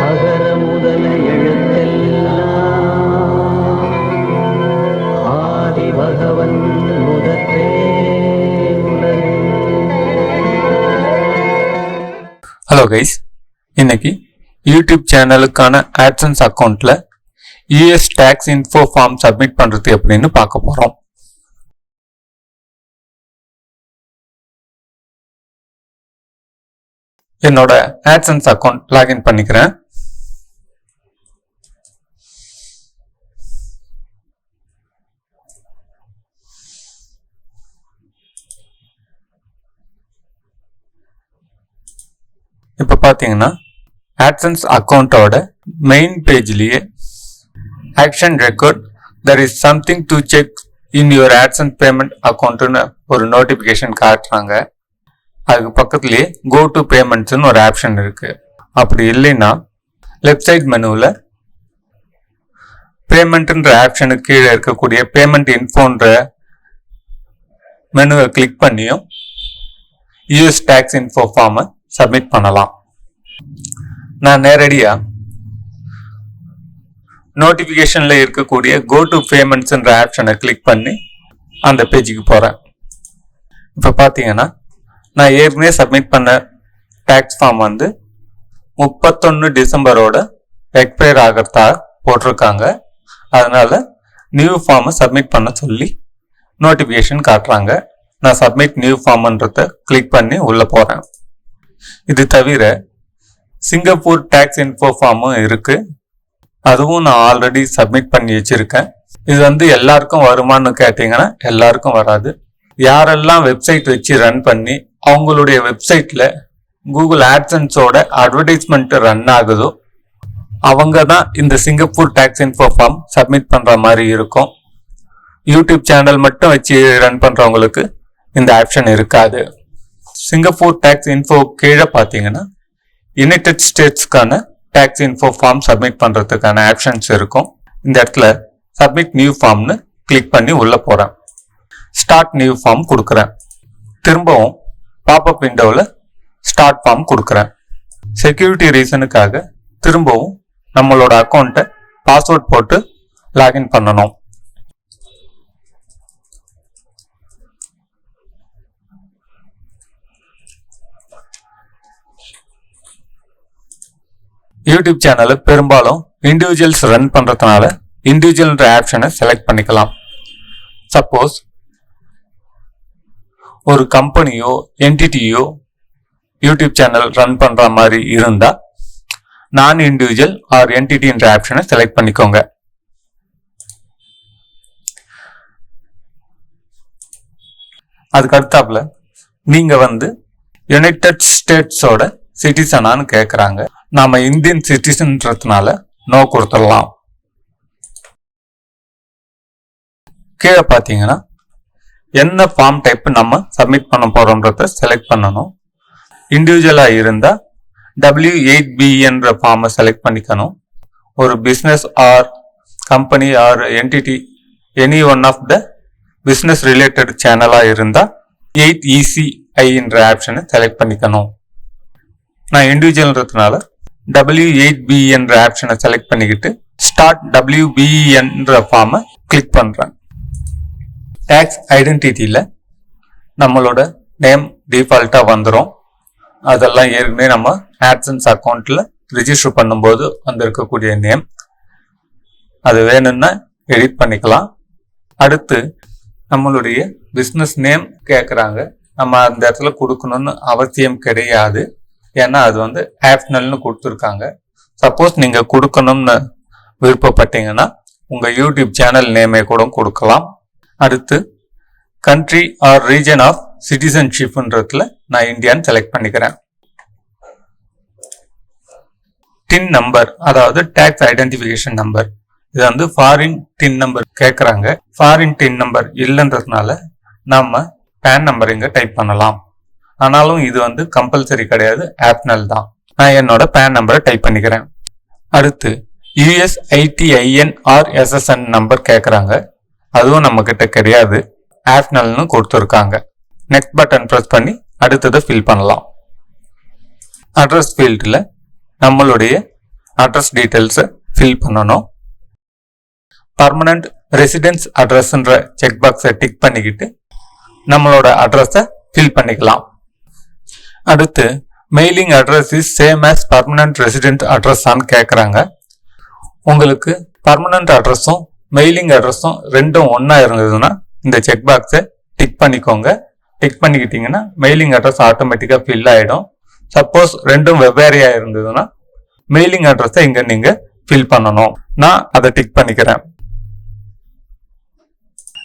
அகர முதல எழுத்தெல்லாம் ஆதி பகவன் முதற்றே ஹலோ கைஸ் இன்னைக்கு யூடியூப் சேனலுக்கான ஆட்சன்ஸ் அக்கௌண்ட்ல US tax info form submit பண்றது எப்படின்னு பார்க்க போறோம். என்னோட ஆட்சன்ஸ் அக்கௌண்ட் லாகின் பண்ணிக்கிறேன். இப்போ பார்த்தீங்கன்னா ஆட்சன்ஸ் அக்கௌண்ட்டோட main பேஜ்லேயே action record there is something to check in your AdSense payment அக்கௌண்ட்டுன்னு ஒரு நோட்டிஃபிகேஷன் காட்டுறாங்க. அதுக்கு பக்கத்துலேயே கோ டு பேமெண்ட்ஸ்னு ஒரு ஆப்ஷன் இருக்குது அப்படி இல்லைன்னா லெஃப்ட் சைட் மெனுவில் பேமெண்ட்ன்ற ஆப்ஷனுக்கு கீழே இருக்கக்கூடிய பேமெண்ட் இன்ஃபோன்ற மெனுவை கிளிக் பண்ணியும் யூஎஸ் டேக்ஸ் இன்ஃபோ ஃபார்மை சப்மிட் பண்ணலாம். நான் நேரடியாக நோட்டிஃபிகேஷனில் இருக்கக்கூடிய கோ டு பேமெண்ட்ஸ்ன்ற ஆப்ஷனை கிளிக் பண்ணி அந்த பேஜுக்கு போகிறேன் இப்போ பார்த்தீங்கன்னா நான் ஏற்கனவே சப்மிட் பண்ண டேக்ஸ் ஃபார்ம் வந்து முப்பத்தொன்று டிசம்பரோட எக்ஸ்பயர் ஆகிறதா போட்டிருக்காங்க. அதனால் நியூ ஃபார்மை சப்மிட் பண்ண சொல்லி நோட்டிஃபிகேஷன் காட்டுறாங்க. நான் சப்மிட் நியூ ஃபார்ம்ன்றத கிளிக் பண்ணி உள்ளே போகிறேன் இது தவிர சிங்கப்பூர் டேக்ஸ் இன்ஃபோ ஃபார்மும் இருக்குது அதுவும் நான் ஆல்ரெடி சப்மிட் பண்ணி வச்சிருக்கேன். இது வந்து எல்லாருக்கும் வருமான்னு கேட்டிங்கன்னா எல்லாருக்கும் வராது. யாரெல்லாம் வெப்சைட் வச்சு ரன் பண்ணி அவங்களுடைய வெப்சைட்ல கூகுள் ஆட்சன்ஸோட அட்வர்டைஸ்மெண்ட் ரன் ஆகுதோ அவங்க தான் இந்த Singapore tax info form submit பண்ற மாதிரி இருக்கும். யூடியூப் சேனல் மட்டும் வச்சு ரன் பண்றவங்களுக்கு இந்த ஆப்ஷன் இருக்காது. சிங்கப்பூர் டேக்ஸ் இன்ஃபோ கீழே பார்த்தீங்கன்னா யுனைடெட் ஸ்டேட்ஸ்க்கான டேக்ஸ் இன்ஃபோ ஃபார்ம் சப்மிட் பண்றதுக்கான ஆப்ஷன்ஸ் இருக்கும். இந்த இடத்துல சப்மிட் நியூ ஃபார்ம்னு கிளிக் பண்ணி உள்ள போறேன். ஸ்டார்ட் நியூ ஃபார்ம் கொடுக்குறேன். திரும்பவும் பாப்அப் விண்டோவில் ஸ்டார்ட் ஃபார்ம் கொடுக்குறேன். செக்யூரிட்டி ரீசனுக்காக திரும்பவும் நம்மளோட அக்கௌண்ட்டை பாஸ்வேர்ட் போட்டு லாகின் பண்ணணும். யூடியூப் சேனலை பெரும்பாலும் இண்டிவிஜுவல்ஸ் ரன் பண்ணுறதுனால இண்டிவிஜுவல்ன்ற ஆப்ஷனை செலக்ட் பண்ணிக்கலாம். சப்போஸ் ஒரு கம்பெனியோ என்டிட்டியோ யூடியூப் சேனல் ரன் பண்ற மாதிரி இருந்தா நான் இண்டிவிஜுவல் ஆர் என்டிட்டின்ற ஆப்ஷனை செலக்ட் பண்ணிக்கோங்க. அதுக்கு அடுத்தாப்புல நீங்க வந்து யுனைடெட் ஸ்டேட்ஸோட சிட்டிசனான்னு கேட்குறாங்க நாம இந்தியன் சிட்டிசன்றதுனால நோ கொடுத்துடலாம். கீழே பார்த்தீங்கன்னா என்ன ஃபார்ம் டைப் நம்ம சப்மிட் பண்ண போறோம்ன்றத செலக்ட் பண்ணணும். இண்டிவிஜுவலா இருந்தா டபிள்யூ எயிட் பி என்ற ஃபார்மை செலக்ட் பண்ணிக்கணும். ஒரு business or company or entity any one of the business related சேனலாக இருந்தால் எயிட் இசிஐ என்ற ஆப்ஷனை செலக்ட் பண்ணிக்கணும். நான் இண்டிவிஜுவல்ன்றதுனால டபிள்யூ எயிட் பி என்ற ஆப்ஷனை செலக்ட் பண்ணிக்கிட்டு ஸ்டார்ட் டபிள்யூ ஃபார்மை கிளிக் பண்ணுறேன் டேக்ஸ் ஐடென்டிட்டியில் நம்மளோட நேம் டிஃபால்ட்டாக வந்துடும் அதெல்லாம் ஏற்கனவே நம்ம ஆட்சன்ஸ் அக்கௌண்ட்டில் ரிஜிஸ்டர் பண்ணும்போது வந்திருக்கக்கூடிய நேம் அது வேணும்னா எடிட் பண்ணிக்கலாம். அடுத்து நம்மளுடைய பிஸ்னஸ் நேம் கேட்குறாங்க நம்ம அந்த இடத்துல கொடுக்கணும்னு அவசியம் கிடையாது. ஏன்னா அது வந்து ஆப்ஷனல்னு கொடுத்துருக்காங்க. சப்போஸ் நீங்கள் கொடுக்கணும்னு விருப்பப்பட்டீங்கன்னா உங்கள் யூடியூப் சேனல் நேமே கூட கொடுக்கலாம். அடுத்து கண்ட்ரி ஆர் ரீஜன் ஆஃப் சிட்டிசன்ஷிப்ன்றதுல நான் இந்தியான்னு செலக்ட் பண்ணிக்கிறேன். டின் நம்பர் அதாவது டேக்ஸ் ஐடென்டிஃபிகேஷன் நம்பர் இது வந்து ஃபாரின் டின் நம்பர் கேட்குறாங்க ஃபாரின் டின் நம்பர் இல்லைன்றதுனால நம்ம பேன் நம்பர் இங்கே டைப் பண்ணலாம். ஆனாலும் இது வந்து கம்பல்சரி கிடையாது ஆப்னல் தான். நான் என்னோட பேன் நம்பரை டைப் பண்ணிக்கிறேன். அடுத்து US ITIN or SSN number கேட்குறாங்க அதுவும் நம்ம கிட்ட கிடையாது. ஆப்னல்னு கொடுத்துருக்காங்க. நெக்ஸ்ட் பட்டன் ப்ரெஸ் பண்ணி அடுத்ததை ஃபில் பண்ணலாம். அட்ரஸ் ஃபீல்டில் நம்மளுடைய அட்ரஸ் டீட்டெயில்ஸை ஃபில் பண்ணணும். பர்மனண்ட் ரெசிடென்ஸ் அட்ரஸ்ன்ற செக் பாக்ஸை டிக் பண்ணிக்கிட்டு நம்மளோட அட்ரஸை ஃபில் பண்ணிக்கலாம். அடுத்து mailing address is same as permanent resident அட்ரஸான்னு கேட்குறாங்க உங்களுக்கு பர்மனன்ட் அட்ரஸும் மெயிலிங் அட்ரஸும் ரெண்டும் ஒன்றா இருந்ததுன்னா இந்த செக் பாக்ஸை டிக் பண்ணிக்கோங்க. டிக் பண்ணிக்கிட்டீங்கன்னா மெயிலிங் அட்ரஸ் ஆட்டோமேட்டிக்காக ஃபில் ஆகிடும் சப்போஸ் ரெண்டும் வெவ்வேறையாக இருந்ததுன்னா மெயிலிங் அட்ரஸை இங்கே நீங்கள் ஃபில் பண்ணணும். நான் அதை டிக் பண்ணிக்கிறேன்.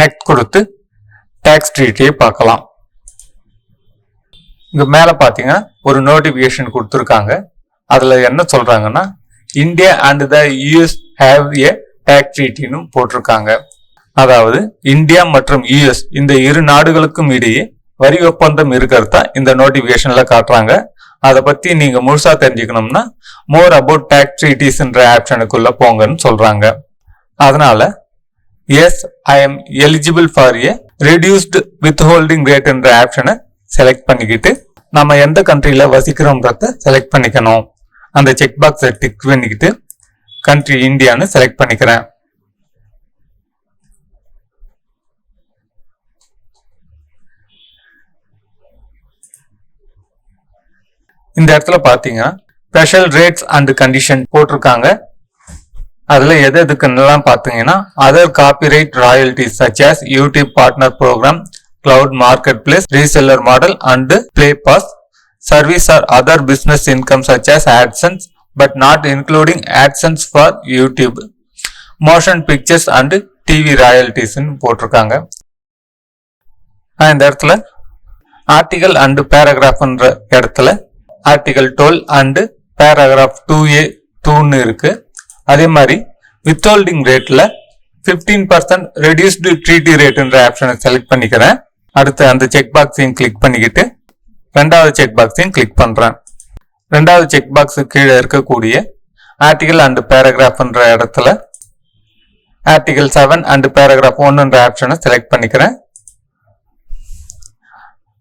நெக்ஸ்ட் கொடுத்து டேக்ஸ் ட்ரீட்டியை பார்க்கலாம். இங்கே மேலே பார்த்தீங்கன்னா ஒரு நோட்டிஃபிகேஷன் கொடுத்துருக்காங்க. அதில் என்ன சொல்கிறாங்கன்னா India and the US have a tax போட்டிருக்காங்க. அதாவது இந்தியா மற்றும் யுஎஸ் இந்த இரு நாடுகளுக்கும் இடையே வரி ஒப்பந்தம் இருக்கிறதா இந்த நோட்டிபிகேஷன்ல காட்டுறாங்க. அதை பத்தி நீங்க முழுசா தெரிஞ்சுக்கணும்னா மோர் அபவுட் டேக்ஸ் ட்ரீட்டிஸ்ன்ற ஆப்ஷனுக்குள்ள போங்கன்னு சொல்றாங்க. அதனால yes I am eligible for a reduced withholding rate என்ற ஆப்ஷனை செலக்ட் பண்ணிக்கிட்டு நம்ம எந்த கண்ட்ரியில வசிக்கிறோம்ன்றத செலக்ட் பண்ணிக்கணும். அந்த செக் பாக்ஸை டிக் பண்ணிக்கிட்டு கண்ட்ரி இந்தியான்னு செலக்ட் பண்ணிக்கிறேன். இந்த இடத்துல பார்த்தீங்கன்னா ஸ்பெஷல் ரேட்ஸ் அண்ட் கண்டிஷன் போட்டிருக்காங்க. அதில் எது எதுக்குன்னெல்லாம் பார்த்தீங்கன்னா other copyright royalties such as YouTube partner program cloud market place reseller model and play pass service or other business income such as AdSense but not including AdSense for YouTube motion pictures and TV ராயல்டிஸ்ன்னு போட்டிருக்காங்க. இந்த இடத்துல article and பேராகிராஃப்ன்ற இடத்துல article twelve and paragraph two A டூன்னு இருக்கு. அதே மாதிரி withholding ரேட்டில் ஃபிஃப்டீன் பர்சன்ட் ரெடியூஸ்டு ட்ரீட்டி ரேட்டுன்ற ஆப்ஷனை செலக்ட் பண்ணிக்கிறேன். அடுத்து அந்த செக் பாக்ஸையும் கிளிக் பண்ணிக்கிட்டு ரெண்டாவது செக் பாக்ஸையும் கிளிக் பண்ணுறேன் ரெண்டாவது செக் பாக்ஸ் கீழே இருக்கக்கூடிய ஆர்டிகல் அண்ட் பேராகிராஃப்ன்ற இடத்துல ஆர்டிகல் செவன் அண்ட் பேராகிராஃப் ஒன்னுன்ற ஆப்ஷனை செலக்ட் பண்ணிக்கிறேன்.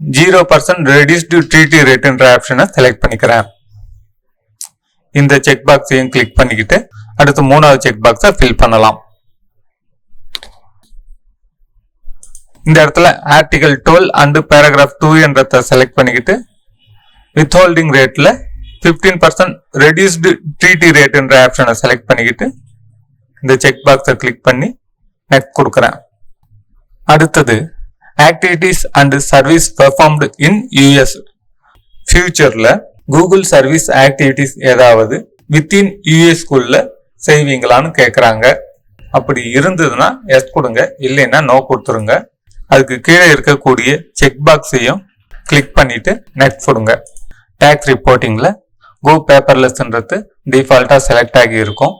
ஜீரோ பர்சன்ட் ரெடியூஸ்டு ட்ரீட்டி ரேட்டுன்ற ஆப்ஷனை செலக்ட் பண்ணிக்கிறேன். இந்த செக் பாக்ஸையும் கிளிக் பண்ணிக்கிட்டு அடுத்து மூணாவது செக் பாக்ஸை ஃபில் பண்ணலாம். இந்த இடத்துல article twelve and paragraph two என்றதை செலக்ட் பண்ணிக்கிட்டு வித்ஹோல்டிங் ரேட்ல ஃபிஃப்டீன் பர்சன்ட் ரெடியூஸ்டு ட்ரீட்டி ரேட்டுன்ற ஆப்ஷனை செலக்ட் பண்ணிக்கிட்டு இந்த செக் பாக்ஸை கிளிக் பண்ணி நெட் கொடுக்குறேன். அடுத்தது activities and service performed in US ஃபியூச்சரில் கூகுள் சர்வீஸ் ஆக்டிவிட்டீஸ் ஏதாவது வித்தின் யூஎஸ்குள்ள செய்வீங்களான்னு கேட்குறாங்க அப்படி இருந்ததுன்னா எஸ் கொடுங்க இல்லைன்னா நோ கொடுத்துருங்க. அதுக்கு கீழே இருக்கக்கூடிய செக் பாக்ஸையும் கிளிக் பண்ணிட்டு நெட் கொடுங்க. டேக்ஸ் ரிப்போர்ட்டிங்கில் கோ பேப்பர்லெஸ்ன்றது டிஃபால்ட்டாக செலக்ட் ஆகி இருக்கும்.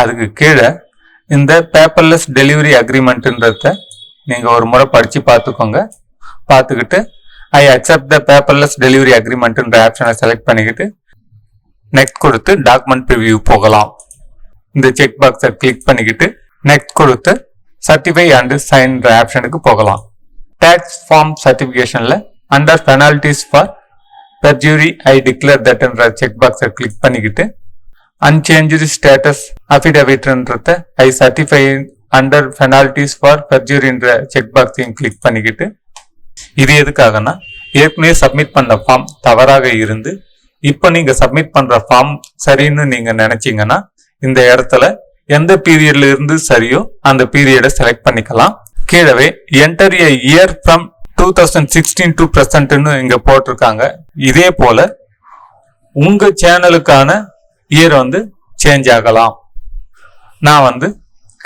அதுக்கு கீழே இந்த பேப்பர்லெஸ் டெலிவரி அக்ரிமெண்ட்டுன்றத நீங்கள் ஒரு முறை படித்து பார்த்துக்கோங்க. பார்த்துக்கிட்டு I accept the paperless delivery அக்ரிமெண்ட்டுன்ற ஆப்ஷனை செலக்ட் பண்ணிக்கிட்டு நெக்ஸ்ட் கொடுத்து டாக்குமெண்ட் ப்ரிவியூ போகலாம். இந்த செக் பாக்ஸை கிளிக் பண்ணிக்கிட்டு நெக்ஸ்ட் கொடுத்து சர்டிஃபை அண்டு சைன்ற ஆப்ஷனுக்கு போகலாம். Tax form சர்டிஃபிகேஷனில் under penalties for perjury I declare தட்ன்ற check பாக்ஸை கிளிக் பண்ணிக்கிட்டு unchanged status அஃபிடவிட்ன்றத I certify under penalties for பெர்ஜூரின்ற check பாக்ஸையும் கிளிக் பண்ணிக்கிட்டு இது எதுக்காகனா ஏற்கனவே சப்மிட் பண்ண ஃபார்ம் தவறாக இருந்து இப்போ நீங்க சப்மிட் பண்ற ஃபார்ம் சரின்னு நீங்க நினைச்சீங்கன்னா இந்த இடத்துல எந்த பீரியட்ல இருந்து சரியோ அந்த பீரியடை செலக்ட் பண்ணிக்கலாம். கீழவே enter year from two thousand sixteen to ப்ரெசன்ட்னு இங்கே போட்டிருக்காங்க. இதே போல் உங்கள் சேனலுக்கான இயர் வந்து சேஞ்ச் ஆகலாம். நான் வந்து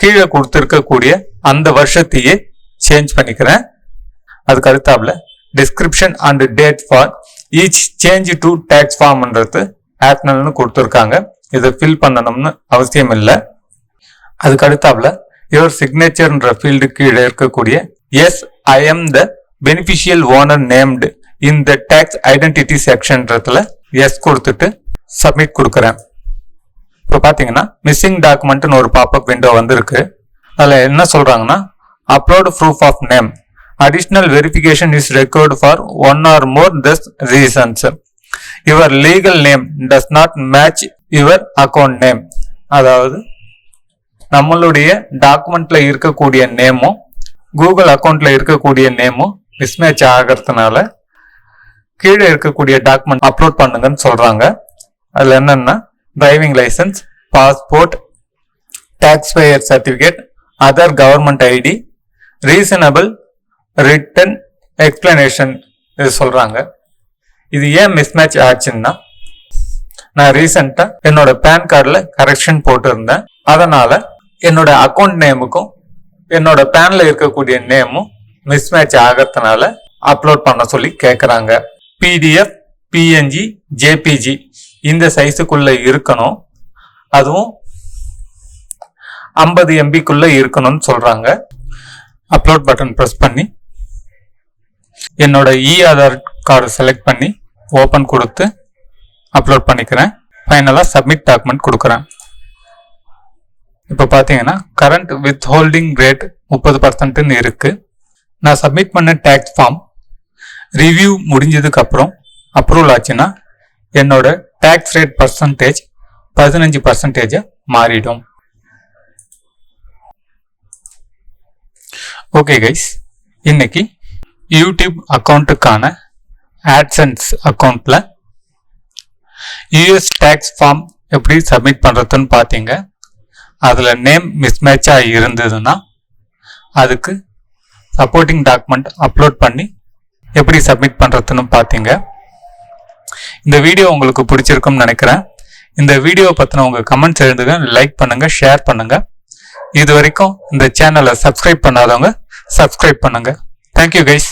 கீழே கொடுத்துருக்கக்கூடிய அந்த வருஷத்தையே சேஞ்ச் பண்ணிக்கிறேன். அதுக்கு அடுத்தாப்புல description and date for each change to tax ஃபார்ம்ன்றது ஆப்னல்னு கொடுத்துருக்காங்க. இதை ஃபில் பண்ணணும்னு அவசியம் இல்லை. அதுக்கு அடுத்தாப்புல யுவர் சிக்னேச்சர்ன்ற ஃபீல்டு கீழே இருக்கக்கூடிய yes I am the beneficial owner named இந்த டேக்ஸ் ஐடென்டிட்டி செக்ஷன்றதுல எஸ் கொடுத்துட்டு சப்மிட் கொடுக்குறேன். இப்போ பார்த்தீங்கன்னா மிஸ்ஸிங் டாக்குமெண்ட்னு ஒரு பாப்அப் விண்டோ வந்திருக்கு. அதில் என்ன சொல்கிறாங்கன்னா upload proof of name additional verification is record for one or more thus reasons your legal name does not match your account name அதாவது நம்மளுடைய டாக்குமெண்ட்ல இருக்கக்கூடிய நேமும் கூகுள் அக்கௌண்ட்ல இருக்கக்கூடிய நேமும் மிஸ்மேட்ச் ஆகிறதுனால கீழே இருக்கக்கூடிய டாக்குமெண்ட் அப்லோட் பண்ணுங்கன்னு சொல்கிறாங்க அதில் என்னென்னா driving licence passport tax payer certificate other government ID reasonable written explanation இது சொல்கிறாங்க இது ஏன் மிஸ்மேட்ச் ஆச்சுன்னா நான் ரீசெண்டாக என்னோட பேன் கார்டில் கரெக்ஷன் போட்டிருந்தேன். அதனால் என்னோட அக்கௌண்ட் நேமுக்கும் என்னோட பேனில் இருக்கக்கூடிய நேமும் மிஸ்மேட்ச் ஆகிறதுனால அப்லோட் பண்ண சொல்லி கேட்குறாங்க பிடிஎஃப் பிஎன்ஜி ஜேபிஜி இந்த சைஸுக்குள்ளே இருக்கணும். அதுவும் ஐம்பது எம்பிக்குள்ளே இருக்கணும்னு சொல்கிறாங்க அப்லோட் பட்டன் ப்ரெஸ் பண்ணி என்னோட இ ஆதார் கார்டு செலக்ட் பண்ணி ஓப்பன் கொடுத்து அப்லோட் பண்ணிக்கிறேன். ஃபைனலாக சப்மிட் டாக்குமெண்ட் கொடுக்குறேன். இப்போ பார்த்தீங்கன்னா கரண்ட் வித் ஹோல்டிங் ரேட் முப்பது பர்சன்ட்டுன்னு இருக்குது நான் சப்மிட் பண்ண டேக்ஸ் ஃபார்ம் ரிவ்யூ முடிஞ்சதுக்கு அப்புறம் அப்ரூவல் ஆச்சுன்னா என்னோட டேக்ஸ் ரேட் பர்சன்டேஜ் பதினஞ்சு பர்சன்டேஜ் மாறிடும். ஓகே கைஸ் இன்னைக்கு யூடியூப் அக்கௌண்ட்டுக்கான ஆட்சன்ஸ் அக்கௌண்ட்டில் யூஎஸ் டேக்ஸ் ஃபார்ம் எப்படி சப்மிட் பண்ணுறதுன்னு பார்த்தீங்க. அதில் நேம் மிஸ்மேட்சாக இருந்ததுன்னா அதுக்கு சப்போர்ட்டிங் டாக்குமெண்ட் அப்லோட் பண்ணி எப்படி சப்மிட் பண்ணுறதுன்னு பார்த்தீங்க இந்த வீடியோ உங்களுக்கு பிடிச்சிருக்கும்னு நினைக்கிறேன். இந்த வீடியோ பற்றின உங்கள் கமெண்ட்ஸ் எழுதுங்க லைக் பண்ணுங்கள் ஷேர் பண்ணுங்கள் இது வரைக்கும் இந்த சேனலை சப்ஸ்கிரைப் பண்ணாதவங்க சப்ஸ்கிரைப் பண்ணுங்கள் தேங்க்யூ கைஸ்